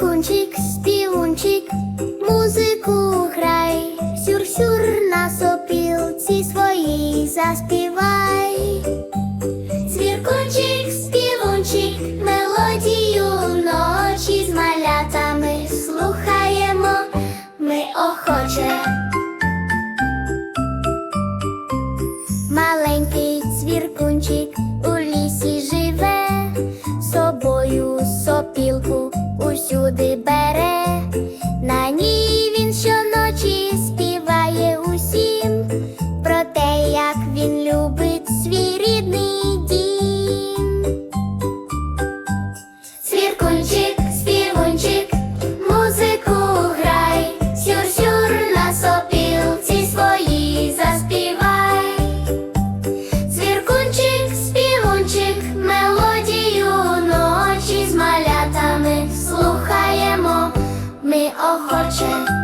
Пікунчик, співунчик, музику грай, сюр-сюр на сопілці своїй заспівай, Звіркунчик, співунчик, мелодію ночі з малятами слухаємо. Ми охоче. Мале ми